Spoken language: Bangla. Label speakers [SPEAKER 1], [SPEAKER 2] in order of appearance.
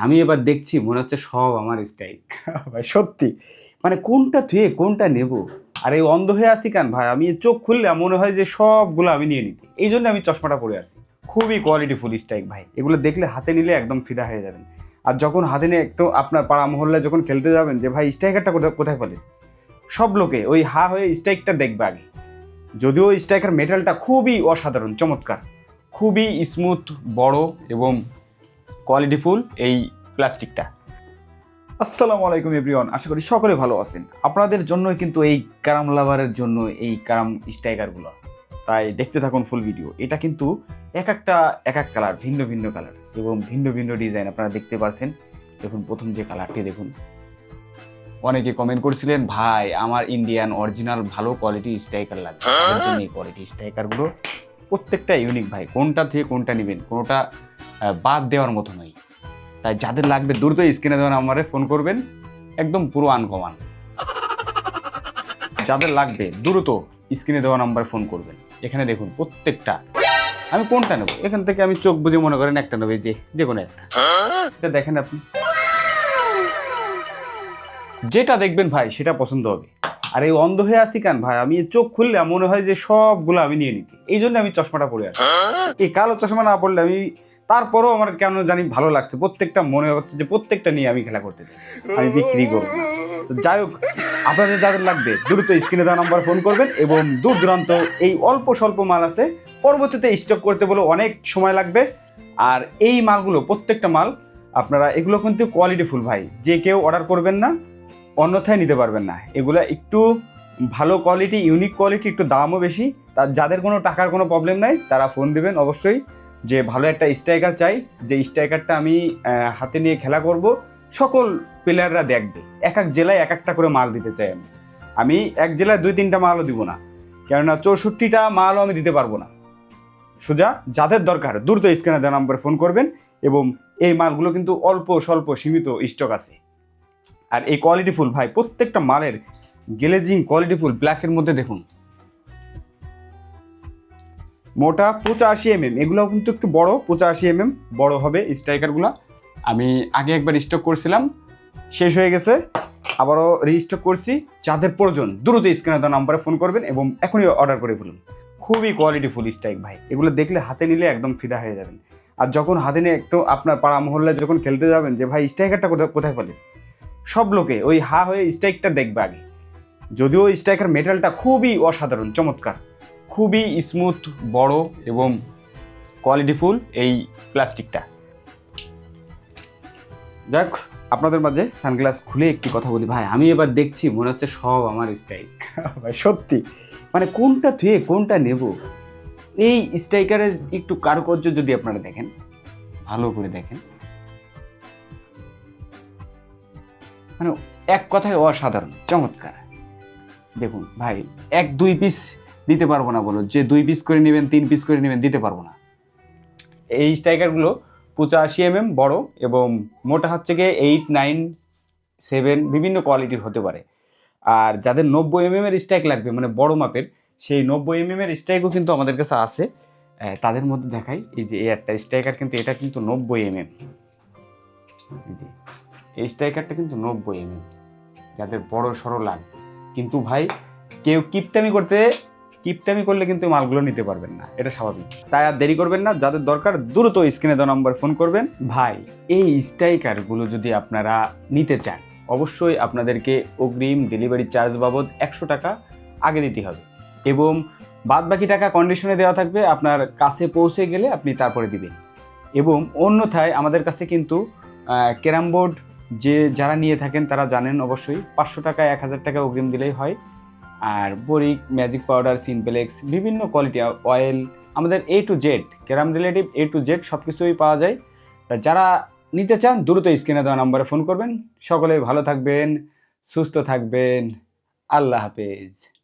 [SPEAKER 1] আমি এবার দেখছি মনে হচ্ছে সব আমার স্টাইক ভাই, সত্যি। মানে কোনটা থুয়ে কোনটা নেব? আর, এই অন্ধ হয়ে আসি কেন ভাই? আমি চোখ খুললে মনে হয় যে সবগুলো আমি নিয়ে নিতে। এই জন্য আমি চশমাটা পরে আসি। খুবই কোয়ালিটিফুল স্ট্রাইক ভাই। এগুলো দেখলে হাতে নিলে একদম ফিদা হয়ে যাবেন। আর যখন হাতে নিয়ে একটু আপনার পাড়া মহল্লায় যখন খেলতে যাবেন যে, ভাই স্ট্রাইকারটা কোথায় কোথায় পেলেন সব লোকে ওই হা হয়ে স্ট্রাইকটা দেখবে আগে। যদিও স্ট্রাইকার মেটালটা খুবই অসাধারণ, চমৎকার। খুবই স্মুথ বড় এবং কোয়ালিটিফুল এই প্লাস্টিকটা। আসসালামু আলাইকুম এভরিওয়ান আশা করি সকলে ভালো আছেন। আপনাদের জন্যই কিন্তু এই কারাম লাভারের জন্য এই কারাম স্ট্রাইকারগুলো। তাই দেখতে থাকুন ফুল ভিডিও। এটা কিন্তু এক একটা এক এক কালার ভিন্ন ভিন্ন কালার এবং ভিন্ন ভিন্ন ডিজাইন আপনারা দেখতে পাচ্ছেন দেখুন প্রথম যে কালারটি দেখুন। অনেকে কমেন্ট করছিলেন ভাই আমার ইন্ডিয়ান অরিজিনাল ভালো কোয়ালিটি স্ট্রাইকার লাগবে। এই কোয়ালিটি স্ট্রাইকারগুলো প্রত্যেকটা ইউনিক ভাই। কোনটা থেকে কোনটা নেবেন? কোনোটা বাদ দেওয়ার মতো নয় তাই যাদের লাগবে দ্রুত স্ক্রিনে দেওয়া নাম্বারে ফোন করবেন, একদম পুরো আনকমান। যাদের লাগবে দ্রুত স্ক্রিনে দেওয়া নাম্বারে ফোন করবেন, এখানে দেখুন প্রত্যেকটা। আমি কোনটা নেব? এখান থেকে আমি চোখ বুঝে মনে করেন একটা নেবে যে যে কোনো একটা। এটা দেখেন আপনি। যেটা দেখবেন ভাই, সেটা পছন্দ হবে। আর এই অন্ধ হয়ে আসি কেন ভাই? আমি চোখ খুললে মনে হয় যে সবগুলো আমি নিয়ে নিতে এই জন্য আমি চশমাটা পরে আসি এই কালো চশমা না পড়লে আমি তারপরেও আমার কেন জানি ভালো লাগছে, প্রত্যেকটা মনে হচ্ছে যে প্রত্যেকটা নিয়ে আমি খেলা করতে চাই আমি বিক্রি করব। তো যাই হোক, আপনাদের যাদের লাগবে, দ্রুত স্ক্রিনে দেওয়া নাম্বার ফোন করবেন এবং দূর দূরান্ত এই অল্প স্বল্প মাল আছে, পরবর্তীতে স্টক করতে বলে অনেক সময় লাগবে। আর এই মালগুলো, প্রত্যেকটা মাল আপনারা, এগুলো কিন্তু কোয়ালিটিফুল ভাই, যে কেউ অর্ডার করবেন না, অন্যথায় নিতে পারবেন না। এগুলো একটু ভালো কোয়ালিটি ইউনিক কোয়ালিটি একটু দামও বেশি তার যাদের কোনো টাকার কোনো প্রবলেম নাই, তারা ফোন দিবেন অবশ্যই। যে ভালো একটা স্ট্রাইকার চাই, যে স্ট্রাইকারটা আমি হাতে নিয়ে খেলা করব, সকল প্লেয়াররা দেখবে। এক এক জেলায় এক একটা করে মাল দিতে চাই আমি। আমি এক জেলায় দুই তিনটা মালও দিব না। কেননা চৌষট্টিটা মালও আমি দিতে পারব না। সোজা, যাদের দরকার, দ্রুত স্ক্যানে দেওয়া নাম্বারে ফোন করবেন এবং এই মালগুলো কিন্তু অল্প স্বল্প সীমিত স্টক আছে। আর এই কোয়ালিটিফুল ভাই, প্রত্যেকটা মালের গ্লেজিং কোয়ালিটিফুল ব্ল্যাকের মধ্যে দেখুন। মোটা পঁচাশি এমএম। এগুলো কিন্তু একটু বড়, পঁচাশি এমএম, বড় হবে স্ট্রাইকারগুলো আমি আগে একবার স্টক করছিলাম, শেষ হয়ে গেছে। আবারও রিস্টক করছি। যাদের প্রয়োজন, দ্রুত স্ক্রিনে দেওয়া নাম্বারে ফোন করবেন এবং এখনই অর্ডার করে ফেলুন। খুবই কোয়ালিটিফুল স্ট্রাইক ভাই। এগুলো দেখলে হাতে নিলে একদম ফিদা হয়ে যাবেন। আর যখন হাতে নিয়ে একটু আপনার পাড়া মহল্লায় যখন খেলতে যাবেন যে, ভাই স্ট্রাইকারটা কোথায় কোথায় পেলেন সব লোকে ওই হা হয়ে স্ট্রাইকটা দেখবে আগে। যদিও স্ট্রাইকার মেটালটা খুবই অসাধারণ, চমৎকার। খুবই স্মুথ বড় এবং কোয়ালিটিফুল এই প্লাস্টিকটা যাক, আপনাদের মাঝে সানগ্লাস খুলে একটি কথা বলি। ভাই, আমি এবার দেখছি মনে হচ্ছে সব আমার স্ট্রাইক ভাই, সত্যি। মানে কোনটা থুয়ে কোনটা নেব? এই স্ট্রাইকারের একটু কারুকার্য যদি আপনারা দেখেন। ভালো করে দেখেন। মানে এক কথায় অসাধারণ, চমৎকার। দেখুন, ভাই, এক দুই পিস দিতে পারব না বলো। যে দুই পিস করে নেবেন, তিন পিস করে নেবেন, দিতে পারব না। এই স্ট্রাইকারগুলো পঁচাশি এমএম বড় এবং মোটা হচ্ছে গিয়ে এইট নাইন সেভেন বিভিন্ন কোয়ালিটির হতে পারে। আর যাদের নব্বই এমএম এর স্ট্রাইক লাগবে মানে বড় মাপের, সেই নব্বই এমএম এর স্ট্রাইকও কিন্তু আমাদের কাছে আছে। তাদের মধ্যে দেখাই, এই যে একটা স্ট্রাইকার কিন্তু, এটা কিন্তু নব্বই এমএম এই যে, এই স্ট্রাইকারটা কিন্তু নব্বই এমএম যাদের বড় সড়ো লাগবে কিন্তু ভাই, কেউ কিপটামি করতে কিপটামি করলে কিন্তু মালগুলো নিতে পারবেন না। এটা স্বাভাবিক। তাই আর দেরি করবেন না, যাদের দরকার দ্রুত স্ক্রিনে দেওয়া নম্বর ফোন করবেন। ভাই, এই স্ট্রাইকারগুলো যদি আপনারা নিতে চান, অবশ্যই আপনাদেরকে অগ্রিম ডেলিভারি চার্জ বাবদ একশো টাকা আগে দিতে হবে। এবং বাদ বাকি টাকা কন্ডিশনে দেওয়া থাকবে, আপনার কাছে পৌঁছে গেলে আপনি তারপরে দিবেন। এবং অন্যথায় আমাদের কাছে কিন্তু ক্যারাম বোর্ড যে যারা নিয়ে থাকেন তারা জানেন অবশ্যই, পাঁচশো টাকা এক হাজার টাকা অগ্রিম দিলেই হয়। আর বরিক ম্যাজিক পাউডার সিনপ্লেক্স বিভিন্ন কোয়ালিটি অয়েল আমাদের A to Z carrom relative A to Z সব কিছুই পাওয়া যায়। তা যারা নিতে চান, দ্রুত স্ক্রিনে দেওয়া নম্বরে ফোন করবেন। সকলে ভালো থাকবেন, সুস্থ থাকবেন। আল্লাহ হাফেজ।